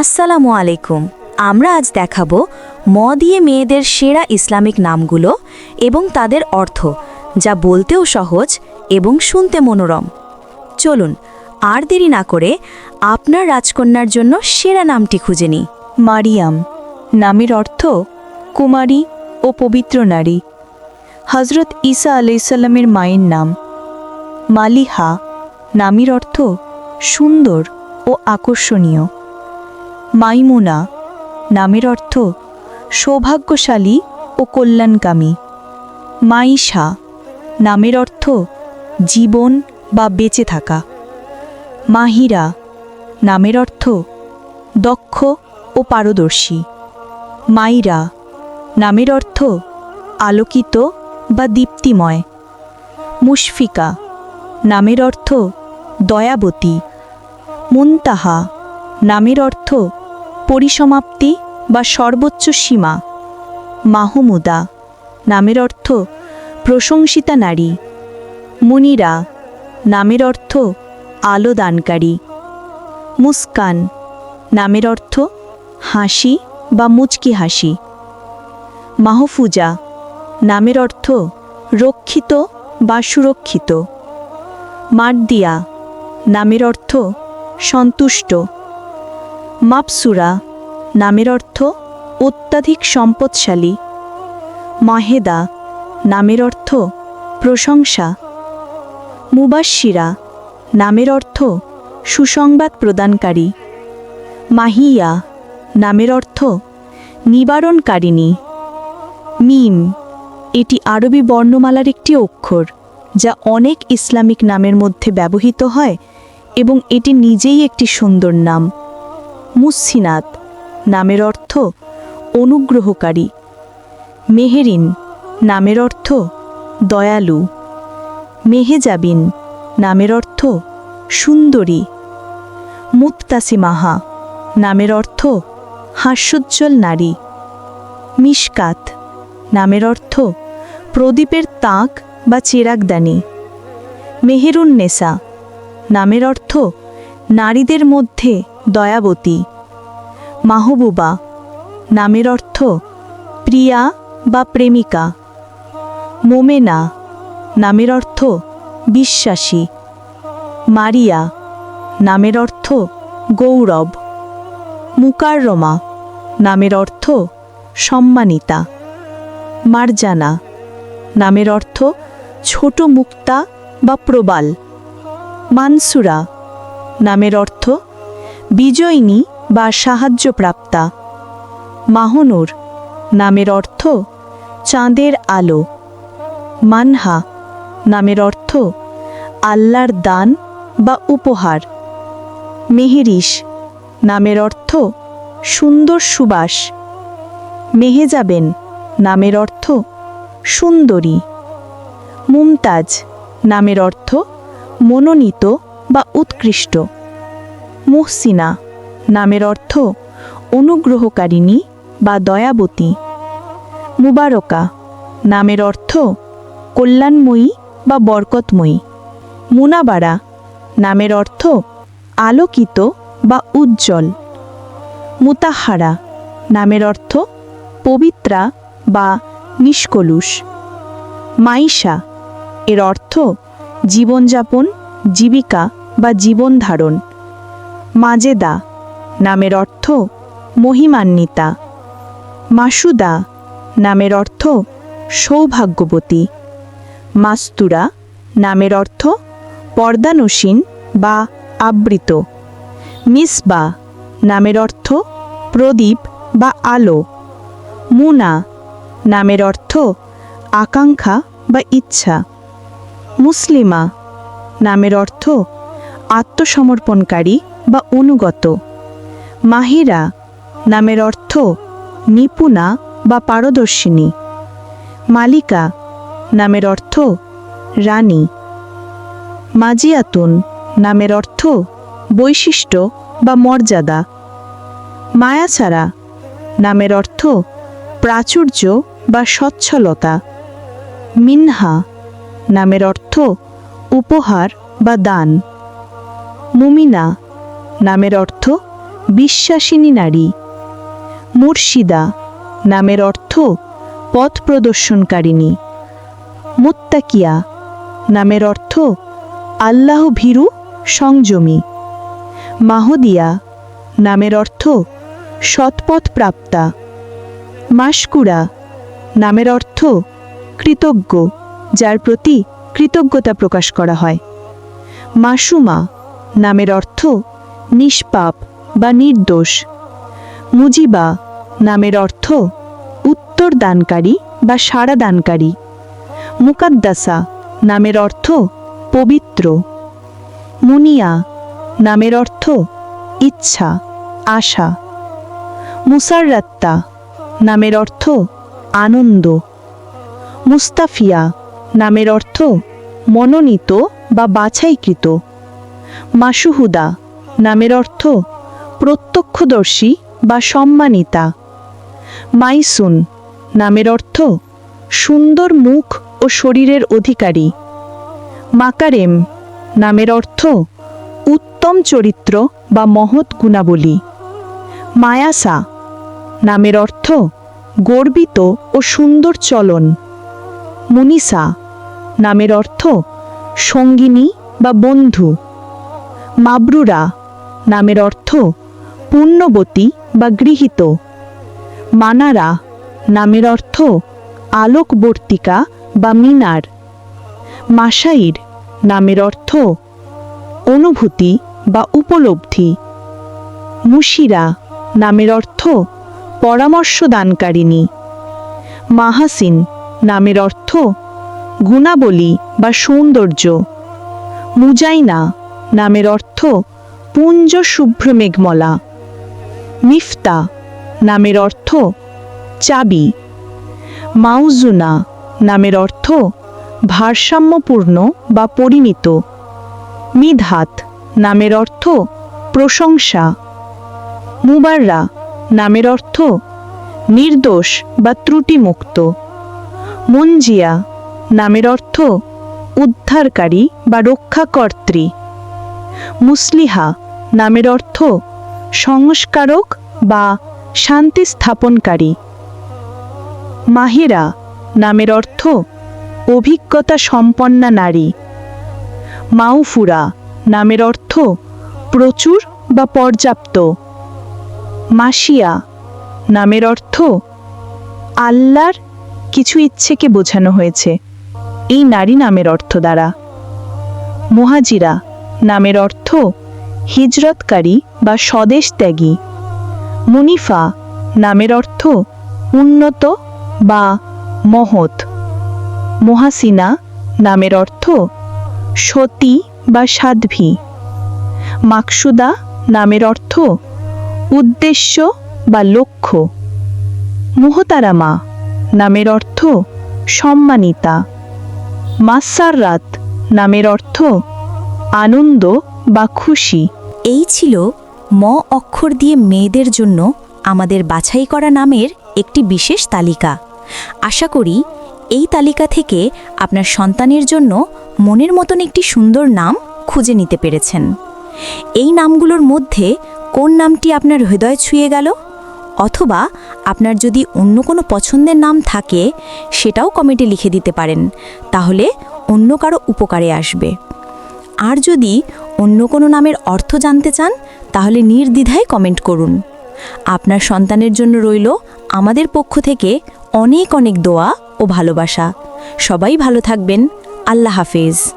আসসালামু আলাইকুম। আমরা আজ দেখাবো ম দিয়ে মেয়েদের সেরা ইসলামিক নামগুলো এবং তাদের অর্থ, যা বলতেও সহজ এবং শুনতে মনোরম। চলুন, আর দেরি না করে আপনার রাজকন্যার জন্য সেরা নামটি খুঁজে নিই। মারিয়াম। নামের অর্থ, কুমারী ও পবিত্র নারী। হজরত ঈসা আলাইসাল্লামের মায়ের নাম। মালিহা। নামের অর্থ, সুন্দর ও আকর্ষণীয়। মাইমুনা নামের অর্থ সৌভাগ্যশালী ও কল্যাণকামী। মাইশা নামের অর্থ জীবন বা বেঁচে থাকা। মাহিরা নামের অর্থ দক্ষ ও পারদর্শী। মাইরা নামের অর্থ আলোকিত বা দীপ্তিময়। মুশফিকা নামের অর্থ দয়াবতী। মুনতাহা নামের অর্থ পরিসমাপ্তি বা সর্বোচ্চ সীমা। মাহমুদা নামের অর্থ প্রশংসিতা নারী। মুনিরা নামের অর্থ আলো দানকারী। মুস্কান নামের অর্থ হাসি বা মুচকি হাসি। মাহফুজা নামের অর্থ রক্ষিত বা সুরক্ষিত। মারদিয়া নামের অর্থ সন্তুষ্ট মাপসুরা নামের অর্থ অত্যাধিক সম্পদশালী। মাহেদা নামের অর্থ প্রশংসা। মুবাশিরা নামের অর্থ সুসংবাদ প্রদানকারী। মাহিয়া নামের অর্থ নিবারণকারিণী। মিম এটি আরবি বর্ণমালার একটি অক্ষর যা অনেক ইসলামিক নামের মধ্যে ব্যবহৃত হয় এবং এটি নিজেই একটি সুন্দর নাম। মুসিনাত নামের অর্থ অনুগ্রহকারী। মেহেরিন নামের অর্থ দয়ালু। মেহেজাবিন নামের অর্থ সুন্দরী। মুত্তাসিমাহা নামের অর্থ হাস্যোজ্জ্বল নারী। মিশকাত নামের অর্থ প্রদীপের তাক বা চেরাগদানি। মেহেরুন্নেসা নামের অর্থ নারীদের মধ্যে দয়াবতী। মাহবুবা, নামের অর্থ প্রিয়া বা প্রেমিকা। মোমেনা, নামের অর্থ বিশ্বাসী। মারিয়া, নামের অর্থ গৌরব। মুকাররমা, নামের অর্থ সম্মানিতা। মারজানা, নামের অর্থ ছোট মুক্তা বা প্রবাল। মানসুরা, নামের অর্থ বিজয়িনী বা সাহায্যপ্রাপ্তা। মাহনুর নামের অর্থ চাঁদের আলো। মানহা নামের অর্থ আল্লাহর দান বা উপহার। মেহেরিস নামের অর্থ সুন্দর সুবাস। মেহেজাবেন নামের অর্থ সুন্দরী। মুমতাজ নামের অর্থ মনোনীত বা উৎকৃষ্ট। মুহসিনা নামের অর্থ অনুগ্রহকারিণী বা দয়াবতী। মুবারকা নামের অর্থ কল্যাণময়ী বা বরকতময়ী। মুনাবারা নামের অর্থ আলোকিত বা উজ্জ্বল। মুতাহারা নামের অর্থ পবিত্রা বা নিষ্কলুষ। মাইশা এর অর্থ জীবনযাপন, জীবিকা বা জীবন ধারণ মাজেদা নামের অর্থ মহিমান্বিতা। মাসুদা নামের অর্থ সৌভাগ্যবতী। মাস্তুরা নামের অর্থ পর্দানসীন বা আবৃত। মিসবা নামের অর্থ প্রদীপ বা আলো। মুনা নামের অর্থ আকাঙ্ক্ষা বা ইচ্ছা। মুসলিমা নামের অর্থ আত্মসমর্পণকারী বা অনুগত। মাহিরা নামের অর্থ নিপুণা বা পারদর্শিনী। মালিকা নামের অর্থ রানী। মাজিয়াতুন নামের অর্থ বৈশিষ্ট্য বা মর্যাদা। মায়াছাড়া নামের অর্থ প্রাচুর্য বা সচ্ছলতা। মিনহা নামের অর্থ উপহার বা দান। মুমিনা নামের অর্থ বিশ্বাসিনী নারী। মুর্শিদা নামের অর্থ পথ প্রদর্শনকারিণী। মুত্তাকিয়া নামের অর্থ আল্লাহ ভীরু সংযমী। মাহদিয়া নামের অর্থ সৎপথ প্রাপ্তা। মাসকুরা নামের অর্থ কৃতজ্ঞ, যার প্রতি কৃতজ্ঞতা প্রকাশ করা হয়। মাসুমা নামের অর্থ নিষ্পাপ। বা নির্দোষ। মুজিবা নামের অর্থ উত্তর দানকারী বা সাড়া দানকারী মুকাদ্দাসা নামের অর্থ পবিত্র। মুনিয়া নামের অর্থ ইচ্ছা, আশা। মুসাররাত্তা নামের অর্থ আনন্দ। মুস্তাফিয়া নামের অর্থ মনোনীত বা বাছাইকৃত। মাসুহুদা নামের অর্থ প্রত্যক্ষদর্শী বা সম্মানিতা। মাইসুন নামের অর্থ সুন্দর মুখ ও শরীরের অধিকারী। মাকারেম নামের অর্থ উত্তম চরিত্র বা মহৎ গুণাবলী। মায়াসা নামের অর্থ গর্বিত ও সুন্দর চলন। মুনিসা নামের অর্থ সঙ্গিনী বা বন্ধু। মাবরুরা নামের অর্থ পুণ্যবতী বা গৃহীত। মানারা নামের অর্থ আলোকবর্তিকা বা মিনার। মাসাইর নামের অর্থ অনুভূতি বা উপলব্ধি। মুশিরা নামের অর্থ পরামর্শদানকারিণী। মাহাসিন নামের অর্থ গুণাবলী বা সৌন্দর্য। মুজাইনা নামের অর্থ পুঞ্জ শুভ্র মেঘমলা মিফতা নামের অর্থ চাবি। মাউজুনা নামের অর্থ ভারসাম্যপূর্ণ বা পরিমিত মিধাত নামের অর্থ প্রশংসা। মুবাররা নামের অর্থ নির্দোষ বা ত্রুটিমুক্ত। মঞ্জিয়া নামের অর্থ উদ্ধারকারী বা রক্ষাকর্ত্রী। মুসলিহা নামের অর্থ সংস্কারক বা শান্তি স্থাপনকারী। মাহিরা নামের অর্থ অভিজ্ঞতা সম্পন্না নারী। মাউফুরা নামের অর্থ প্রচুর বা পর্যাপ্ত। মাসিয়া নামের অর্থ আল্লাহর কিছু ইচ্ছেকে বোঝানো হয়েছে। এই নারী নামের অর্থ দ্বারা। মুহাজিরা নামের অর্থ হিজরতকারী বা স্বদেশ ত্যাগী। মুনিফা নামের অর্থ উন্নত বা মহৎ। মহাসিনা নামের অর্থ সতী বা সাধ্বী। মাকসুদা নামের অর্থ উদ্দেশ্য বা লক্ষ্য। মুহতারামা নামের অর্থ সম্মানিতা। মাসাররাত নামের অর্থ আনন্দ বা খুশি। এই ছিল ম অক্ষর দিয়ে মেয়েদের জন্য আমাদের বাছাই করা নামের একটি বিশেষ তালিকা। আশা করি এই তালিকা থেকে আপনার সন্তানের জন্য মনের মতন একটি সুন্দর নাম খুঁজে নিতে পেরেছেন। এই নামগুলোর মধ্যে কোন নামটি আপনার হৃদয় ছুঁয়ে গেল? অথবা আপনার যদি অন্য কোনো পছন্দের নাম থাকে, সেটাও কমেন্টে লিখে দিতে পারেন, তাহলে অন্য কারও উপকারে আসবে। আর যদি অন্য কোনো নামের অর্থ জানতে চান, তাহলে নির্দ্বিধায় কমেন্ট করুন। আপনার সন্তানের জন্য রইল আমাদের পক্ষ থেকে অনেক অনেক দোয়া ও ভালোবাসা। সবাই ভালো থাকবেন। আল্লাহ হাফেজ।